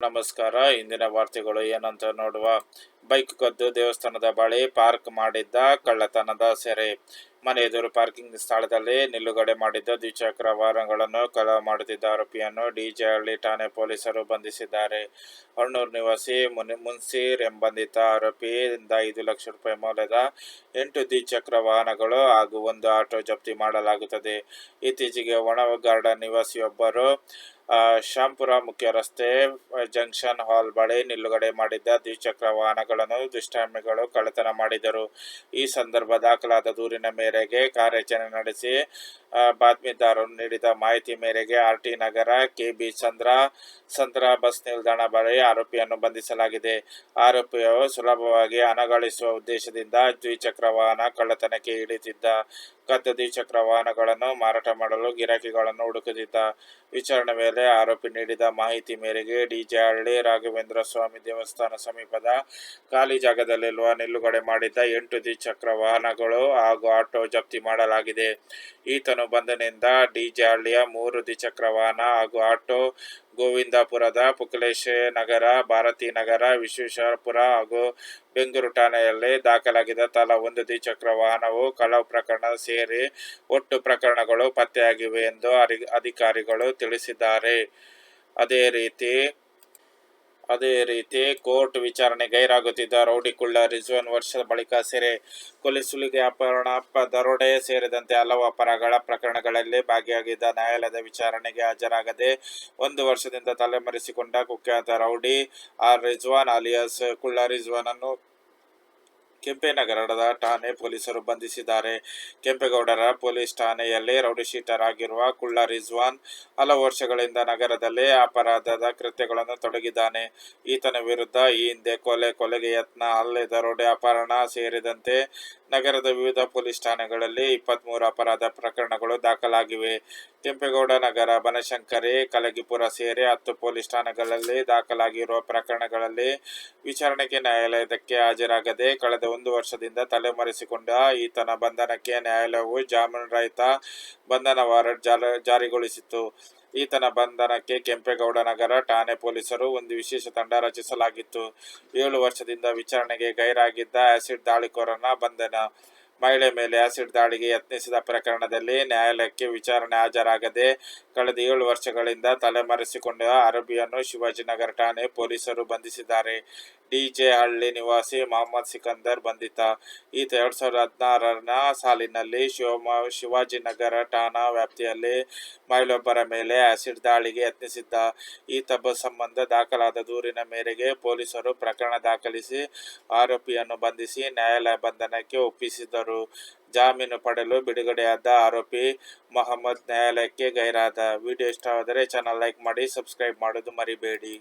ನಮಸ್ಕಾರ. ಇಂದಿನ ವಾರ್ತೆಗಳು ಏನಂತ ನೋಡುವ ಬೈಕ್ ಕದ್ದು ದೇವಸ್ಥಾನದ ಬಳಿ ಪಾರ್ಕ್ ಮಾಡಿದ್ದ ಕಳ್ಳತನದ ಸೆರೆ. ಮನೆ ಎದುರು ಪಾರ್ಕಿಂಗ್ ಸ್ಥಳದಲ್ಲಿ ನಿಲುಗಡೆ ಮಾಡಿದ್ದ ದ್ವಿಚಕ್ರ ವಾಹನಗಳನ್ನು ಕಳ ಮಾಡುತ್ತಿದ್ದ ಆರೋಪಿಯನ್ನು ಡಿಜೆಹಳ್ಳಿ ಠಾಣೆ ಪೊಲೀಸರು ಬಂಧಿಸಿದ್ದಾರೆ. ಹಣ್ಣೂರು ನಿವಾಸಿ ಮುನಿ ಮುನ್ಸೀರ್ ಎಂಬಂಧಿತ ಆರೋಪಿಯಿಂದ ಐದು ಲಕ್ಷ ರೂಪಾಯಿ ಮೌಲ್ಯದ ಎಂಟು ದ್ವಿಚಕ್ರ ವಾಹನಗಳು ಹಾಗೂ ಒಂದು ಆಟೋ ಜಪ್ತಿ ಮಾಡಲಾಗುತ್ತದೆ. ಇತ್ತೀಚೆಗೆ ಒಣ ಗಾರ್ಡನ್ ನಿವಾಸಿಯೊಬ್ಬರು ಶಾಂಪುರ ಮುಖ್ಯ ರಸ್ತೆ ಜಂಕ್ಷನ್ ಹಾಲ್ ಬಳಿ ನಿಲುಗಡೆ ಮಾಡಿದ್ದ ದ್ವಿಚಕ್ರ ವಾಹನಗಳನ್ನು ದುಷ್ಕರ್ಮಿಗಳು ಕಳ್ಳತನ ಮಾಡಿದರು. ಈ ಸಂದರ್ಭ ದಾಖಲಾದ ದೂರಿನ ಮೇರೆಗೆ ಕಾರ್ಯಾಚರಣೆ ನಡೆಸಿ ಬಾತ್ಮೀದಾರರು ನೀಡಿದ ಮಾಹಿತಿ ಮೇರೆಗೆ R T Nagar, KB Chandrasandra bus ನಿಲ್ದಾಣ ಬಳಿ ಆರೋಪಿಯನ್ನು ಬಂಧಿಸಲಾಗಿದೆ. ಆರೋಪಿಯು ಸುಲಭವಾಗಿ ಹಣಗಳಿಸುವ ಉದ್ದೇಶದಿಂದ ದ್ವಿಚಕ್ರ ವಾಹನ ಕಳ್ಳತನಕ್ಕೆ ಇಳಿದಿದ್ದ ಕದ್ದ ದ್ವಿಚಕ್ರ ವಾಹನಗಳನ್ನು ಮಾರಾಟ ಮಾಡಲು ಗಿರಾಕಿಗಳನ್ನು ಹುಡುಕುತ್ತಿದ್ದ. ವಿಚಾರಣೆ ವೇಳೆ ಆರೋಪಿ ನೀಡಿದ ಮಾಹಿತಿ ಮೇರೆಗೆ ಡಿಜೆಹಳ್ಳಿ ರಾಘವೇಂದ್ರ ಸ್ವಾಮಿ ದೇವಸ್ಥಾನ ಸಮೀಪದ ಖಾಲಿ ಜಾಗದಲ್ಲಿರುವ ನಿಲುಗಡೆ ಮಾಡಿದ್ದ ಎಂಟು ದ್ವಿಚಕ್ರ ವಾಹನಗಳು ಹಾಗೂ ಆಟೋ ಜಪ್ತಿ ಮಾಡಲಾಗಿದೆ. ಈತನು ಬಂಧನದಿಂದ ಡಿಜೆಹಳ್ಳಿಯ ಮೂರು ದ್ವಿಚಕ್ರ ವಾಹನ ಹಾಗೂ ಆಟೋ ಗೋವಿಂದಾಪುರದ ಪುಕಲೇಶ ನಗರ ಭಾರತಿ ನಗರ, ವಿಶ್ವೇಶ್ವರಪುರ ಹಾಗೂ ಬೆಂಗಳೂರು ಠಾಣೆಯಲ್ಲಿ ದಾಖಲಾಗಿದ್ದ ತಲಾ ಒಂದು ದ್ವಿಚಕ್ರ ವಾಹನವು ಕಳವು ಪ್ರಕರಣ ಸೇರಿ ಒಟ್ಟು ಪ್ರಕರಣಗಳು ಪತ್ತೆಯಾಗಿವೆ ಎಂದು ಅಧಿಕಾರಿಗಳು ತಿಳಿಸಿದ್ದಾರೆ. ಅದೇ ರೀತಿ ಅದೇ ರೀತಿ ಕೋರ್ಟ್ ವಿಚಾರಣೆ ಗೈರಾಗುತ್ತಿದ್ದ ರೌಡಿ ಕುಳ್ಳ ರಿಜ್ವಾನ್ ವರ್ಷದ ಬಳಿಕ ಸೆರೆ ಕೊಲೆ ಸುಲಿಗೆ ಅಪಹರಣ ದರೋಡೆ ಸೇರಿದಂತೆ ಹಲವು ಅಪರಾಧಗಳ ಪ್ರಕರಣಗಳಲ್ಲಿ ಭಾಗಿಯಾಗಿದ್ದ ನ್ಯಾಯಾಲಯದ ವಿಚಾರಣೆಗೆ ಹಾಜರಾಗದೆ ಒಂದು ವರ್ಷದಿಂದ ತಲೆಮರೆಸಿಕೊಂಡ ಕುಖ್ಯಾತ ರೌಡಿ ಆರ್ ರಿಜ್ವಾನ್, ಅಲಿಯಾಸ್ ಕುಳ್ಳ ರಿಜ್ವಾನ್ ಅನ್ನು ಕೆಂಪೇನಗರದ ಠಾಣೆ ಪೊಲೀಸರು ಬಂಧಿಸಿದ್ದಾರೆ. ಕೆಂಪೇಗೌಡರ ಪೊಲೀಸ್ ಠಾಣೆಯಲ್ಲಿ ರೌಡಿಶೀಟರ್ ಆಗಿರುವ ಕುಳ್ಳ ರಿಜ್ವಾನ್ ಹಲವು ವರ್ಷಗಳಿಂದ ನಗರದಲ್ಲಿ ಅಪರಾಧದ ಕೃತ್ಯಗಳನ್ನು ತೊಡಗಿದ್ದಾನೆ. ಈತನ ವಿರುದ್ಧ ಈ ಹಿಂದೆ ಕೊಲೆ, ಕೊಲೆಗೆ ಯತ್ನ ಹಲ್ಲೆ ದರೋಡೆ ಅಪಹರಣ ಸೇರಿದಂತೆ ನಗರದ ವಿವಿಧ ಪೊಲೀಸ್ ಠಾಣೆಗಳಲ್ಲಿ ಇಪ್ಪತ್ಮೂರು ಅಪರಾಧ ಪ್ರಕರಣಗಳು ದಾಖಲಾಗಿವೆ. ಕೆಂಪೇಗೌಡ ನಗರ ಬನಶಂಕರಿ, ಕಲಗಿಪುರ ಸೇರಿ ಹತ್ತು ಪೊಲೀಸ್ ಠಾಣೆಗಳಲ್ಲಿ ದಾಖಲಾಗಿರುವ ಪ್ರಕರಣಗಳಲ್ಲಿ ವಿಚಾರಣೆಗೆ ನ್ಯಾಯಾಲಯಕ್ಕೆ ಹಾಜರಾಗದೆ ಕಳೆದ ಒಂದು ವರ್ಷದಿಂದ ತಲೆಮರೆಸಿಕೊಂಡ ಈತನ ಬಂಧನಕ್ಕೆ ನ್ಯಾಯಾಲಯವು ಜಾಮೀನು ರಹಿತ ಬಂಧನ ವಾರೆಂಟ್ ಜಾರಿಗೊಳಿಸಿತ್ತು. ಈತನ ಬಂಧನಕ್ಕೆ ಕೆಂಪೇಗೌಡ ನಗರ ಠಾಣೆ ಪೊಲೀಸರು ಒಂದು ವಿಶೇಷ ತಂಡ ರಚಿಸಲಾಗಿತ್ತು. ಏಳು ವರ್ಷದಿಂದ ವಿಚಾರಣೆಗೆ ಗೈರಾಗಿದ್ದ ಆಸಿಡ್ ದಾಳಿಕೋರನ ಬಂಧನ. ಮಹಿಳೆ ಮೇಲೆ ಆಸಿಡ್ ದಾಳಿಗೆ ಯತ್ನಿಸಿದ ಪ್ರಕರಣದಲ್ಲಿ ನ್ಯಾಯಾಲಯಕ್ಕೆ ವಿಚಾರಣೆ ಹಾಜರಾಗದೆ ಕಳೆದ ಏಳು ವರ್ಷಗಳಿಂದ ತಲೆಮರೆಸಿಕೊಂಡ ಅರಬಿಯನ್ನು ಶಿವಾಜಿನಗರ ಠಾಣೆ ಪೊಲೀಸರು ಬಂಧಿಸಿದ್ದಾರೆ. ಡಿಜೆ ಹಳ್ಳಿ ನಿವಾಸಿ ಮೊಹಮ್ಮದ್ ಸಿಕಂದರ್ ಬಂಧಿತ. ಈತ ಎರಡ್ ಸಾವಿರದ ಹದಿನಾರನ ಸಾಲಿನಲ್ಲಿ ಶಿವಮ, ಶಿವಾಜಿನಗರ ಠಾಣಾ ವ್ಯಾಪ್ತಿಯಲ್ಲಿ ಮಹಿಳೆಯೊಬ್ಬರ ಮೇಲೆ ಆಸಿಡ್ ದಾಳಿಗೆ ಯತ್ನಿಸಿದ್ದ. ಈತ ಸಂಬಂಧ ದಾಖಲಾದ ದೂರಿನ ಮೇರೆಗೆ ಪೊಲೀಸರು ಪ್ರಕರಣ ದಾಖಲಿಸಿ ಆರೋಪಿಯನ್ನು ಬಂಧಿಸಿ ನ್ಯಾಯಾಲಯ ಬಂಧನಕ್ಕೆ ಒಪ್ಪಿಸಿದರು ಜಾಮೀನು ಪಡೆಯಲು ಬಿಡುಗಡೆಯಾದ ಆರೋಪಿ ಮೊಹಮ್ಮದ್ ನ್ಯಾಯಾಲಯಕ್ಕೆ ಗೈರಾದ. ವಿಡಿಯೋ ಇಷ್ಟವಾದರೆ ಚಾನಲ್ ಲೈಕ್ ಮಾಡಿ, ಸಬ್ಸ್ಕ್ರೈಬ್ ಮಾಡೋದು ಮರಿಬೇಡಿ.